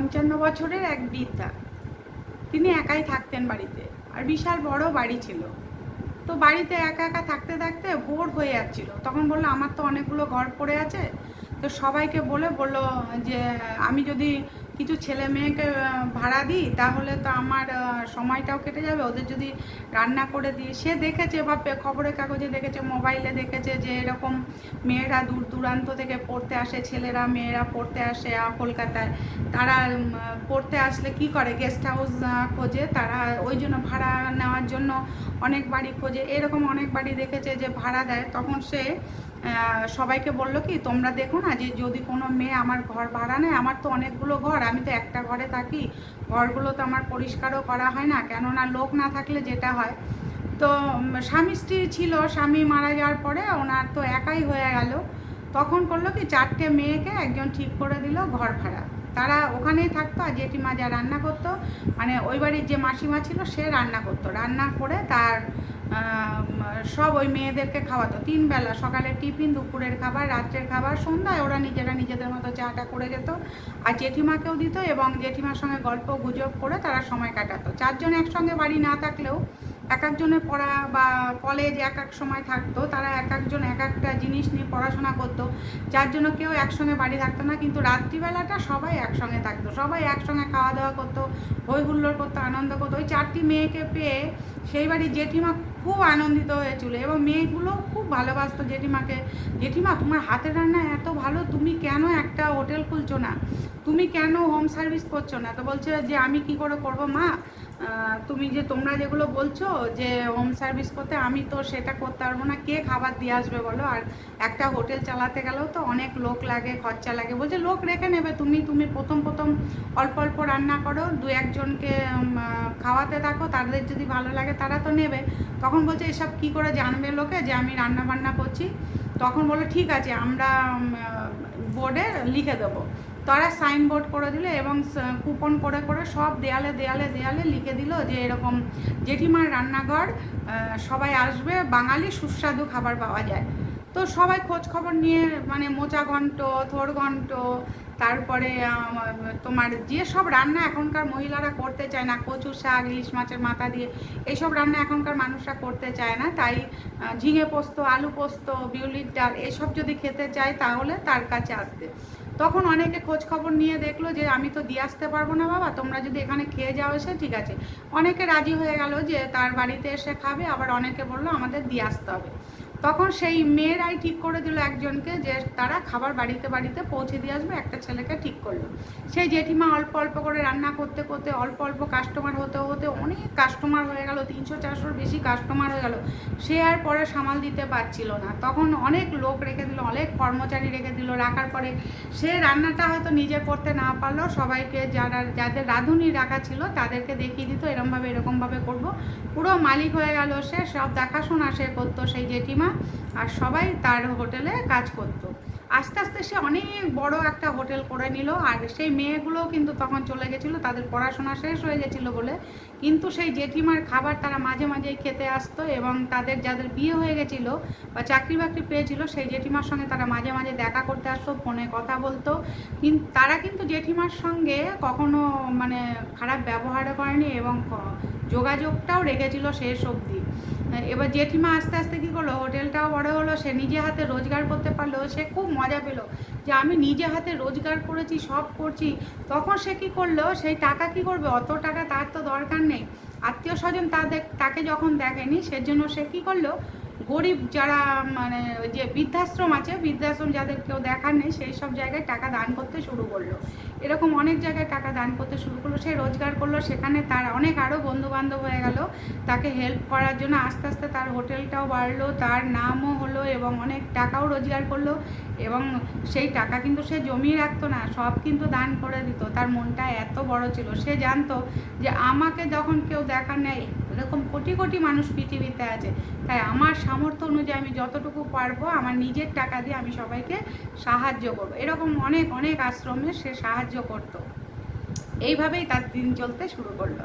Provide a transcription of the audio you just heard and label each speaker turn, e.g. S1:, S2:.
S1: পঞ্চান্ন বছরের এক বৃদ্ধা। তিনি একাই থাকতেন বাড়িতে, আর বিশাল বড় বাড়ি ছিল। তো বাড়িতে একা একা থাকতে থাকতে বোর হয়ে যাচ্ছিল। তখন বলল, আমার তো অনেকগুলো ঘর পড়ে আছে। তো সবাইকে বলে বলল যে, আমি যদি কিছু ছেলে মেয়েকে ভাড়া দিই, তাহলে তো আমার সময়টাও কেটে যাবে। ওদের যদি রান্না করে দিই, সে দেখেছে বা খবরের কাগজে দেখেছে, মোবাইলে দেখেছে যে এরকম মেয়েরা দূর দূরান্ত থেকে পড়তে আসে, ছেলেরা, মেয়েরা পড়তে আসে কলকাতায়। তারা পড়তে আসলে কি করে? গেস্ট হাউস খোঁজে। তারা ওই জন্য ভাড়া নেওয়ার জন্য অনেক বাড়ি খোঁজে। এরকম অনেক বাড়ি দেখেছে যে ভাড়া দেয়। তখন সে সবাইকে বলল কি, তোমরা দেখো না যে যদি কোনো মেয়ে আমার ঘর ভাড়া নেয়, আমার তো অনেকগুলো ঘর, আমি তো একটা ঘরে থাকি। ঘরগুলো তো আমার পরিষ্কারও করা হয় না, কেননা লোক না থাকলে যেটা হয়। তো স্বামী স্ত্রী ছিল, স্বামী মারা যাওয়ার পরে ওনার তো একাই হয়ে গেল। তখন করল কি, চারটে মেয়েকে একজন ঠিক করে দিল ঘর ভাড়া। তারা ওখানেই থাকতো আর জেঠিমা যা রান্না করতো মানে ওই বাড়ির যে মাসিমা ছিল সে রান্না করতো। রান্না করে তার সব ওই মেয়েদেরকে খাওয়াতো। তিন বেলা সকালে টিফিন, দুপুরের খাবার, রাত্রের খাবার, সন্ধ্যায় ওরা নিজেরা নিজেদের মতো চাটা করে যেত। আর জেঠিমাকেও দিত এবং জেঠিমার সঙ্গে গল্প, গুজব করে তারা সময় কাটাতো। চারজন একসঙ্গে বাড়ি না থাকলেও এক একজনের পড়া বা কলেজ এক এক সময় থাকতো। তারা এক একজন এক একটা জিনিস নিয়ে পড়াশোনা করতো। যার জন্য কেউ একসঙ্গে বাড়ি থাকতো না। কিন্তু রাত্রিবেলাটা সবাই একসঙ্গে থাকতো। সবাই একসঙ্গে খাওয়া দাওয়া করতো হই হুল্লোড় করতো, আনন্দ করতো। ওই চারটি মেয়েকে পেয়ে সেই বাড়ির জেঠিমা খুব আনন্দিত হয়েছিল এবং মেয়েগুলো খুব ভালোবাসতো জেঠিমাকে। জেঠিমা, তোমার হাতের রান্না এত ভালো, তুমি কেন একটা হোটেল খুলছো না? তুমি কেন হোম সার্ভিস করছ না? তো বলছে যে, আমি কি করে করব, মা? তুমি যে তোমরা যেগুলো বলছো যে হোম সার্ভিস করতে, আমি তো সেটা করতে পারব না। কে খাবার দিয়ে আসবে বলো? আর একটা হোটেল চালাতে গেলেও তো অনেক লোক লাগে, খরচা লাগে। বলছে, লোক রেখে নেবে। তুমি তুমি প্রথম প্রথম অল্প অল্প রান্না করো। দু একজনকে খাওয়াতে থাকো। তাদের যদি ভালো লাগে তারা তো নেবে। তখন বলছে, এসব কি করে জানবে লোকে যে আমি রান্না বান্না করছি? তখন বলো ঠিক আছে, আমরা বোর্ডে লিখে দেবো। তারা সাইনবোর্ড করে দিল এবং কুপন করে করে সব দেয়ালে দেয়ালে দেয়ালে লিখে দিল যে এরকম জেঠিমার রান্নাঘর সবাই আসবে, বাঙালি সুস্বাদু খাবার পাওয়া যায়। তো সবাই খোঁজ খবর নিয়ে মানে মোচা ঘন্ট, থোর ঘন্ট, তারপরে তোমার যে সব রান্না এখনকার মহিলারা করতে চায় না কচু শাক, ইলিশ মাছের মাথা দিয়ে, এইসব রান্না এখনকার মানুষরা করতে চায় না, তাই ঝিঙে পোস্ত, আলু পোস্ত, বিউলির ডাল, এসব যদি খেতে চায় তাহলে তার কাছে আসবে। তখন অনেকে খোঁজ খবর নিয়ে দেখল যে, আমি তো দিয়ে আসতে পারব না বাবা, তোমরা যদি এখানে খেয়ে যাও এসে, ঠিক আছে। অনেকে রাজি হয়ে গেল যে, তার বাড়িতে এসে খাবে, আবার অনেকে বলল, আমাদের দিয়ে আসতে হবে। তখন সেই মেয়েরাই ঠিক করে দিল একজনকে যে তারা খাবার বাড়িতে বাড়িতে পৌঁছে দিয়ে আসবে, একটা ছেলেকে ঠিক করল। সেই জেঠিমা অল্প অল্প করে রান্না করতে করতে, অল্প অল্প কাস্টমার হতে হতে অনেক কাস্টমার হয়ে গেল, তিনশো চারশোর বেশি কাস্টমার হয়ে গেল। সে আর পরে সামাল দিতে পারছিল না। তখন অনেক লোক রেখে দিল, অনেক কর্মচারী রেখে দিল। রাখার পরে সে রান্নাটা হয়তো নিজে করতে না পারলেও সবাইকে যারা, যাদের রাঁধুনি রাখা ছিল তাদেরকে দেখিয়ে দিত, এরমভাবে, এরকমভাবে করব। পুরো মালিক হয়ে গেল সে, সব দেখাশোনা সে করতো সেই জেঠিমা। আর সবাই তার হোটেলে কাজ করতো। আস্তে আস্তে সে অনেক বড় একটা হোটেল করে নিল আর সেই মেয়েগুলোও কিন্তু তখন চলে গেছিল, তাদের পড়াশোনা শেষ হয়ে গেছিল বলে। কিন্তু সেই জেঠিমার খাবার তারা মাঝে মাঝেই খেতে আসতো এবং তাদের যাদের বিয়ে হয়ে গেছিল বা চাকরি বাকরি পেয়েছিল, সেই জেঠিমার সঙ্গে তারা মাঝে মাঝে দেখা করতে আসতো, ফোনে কথা বলতো। কিন্তু তারা কিন্তু জেঠিমার সঙ্গে কখনো মানে খারাপ ব্যবহারও করেনি এবং যোগাযোগটাও রেখেছিল শেষ অবধি। এবার জেঠিমা আস্তে আস্তে কী করল? হোটেলটাও বড় হলো, সে নিজে হাতে রোজগার করতে পারল, সে খুব মজা পেল যে আমি নিজে হাতে রোজগার করেছি, সব করছি। তখন সে কী করল? সেই টাকা কি করবে? অত টাকা তার তো দরকার নেই। আত্মীয় স্বজন তাদের, তাকে যখন দেখেনি, সেজন্য সে কী করল? গরিব যারা মানে ওই যে বৃদ্ধাশ্রম আছে, বৃদ্ধাশ্রম যাদের কেউ দেখার নেই, সেই সব জায়গায় টাকা দান করতে শুরু করল। এরকম অনেক জায়গায় টাকা দান করতে শুরু করল, সে রোজগার করল, সেখানে তার অনেক আরও বন্ধু বান্ধব হয়ে গেল, তাকে হেল্প করার জন্য আস্তে আস্তে তার হোটেলটাও বাড়লো, তার নামও হলো এবং অনেক টাকাও রোজগার করল এবং সেই টাকা কিন্তু সে জমিয়ে রাখতো না, সব কিন্তু দান করে দিত। তার মনটা এত বড় ছিল। সে জানতো যে আমাকে যখন কেউ দেখা নেয় এরকম কোটি কোটি মানুষ পৃথিবীতে আছে। তাই আমার সামর্থ্য অনুযায়ী আমি যতটুকু পারব, আমার নিজের টাকা দিয়ে আমি সবাইকে সাহায্য করব। এরকম অনেক অনেক আশ্রমে সে সাহায্য করতো। এইভাবেই তার দিন চলতে শুরু করল।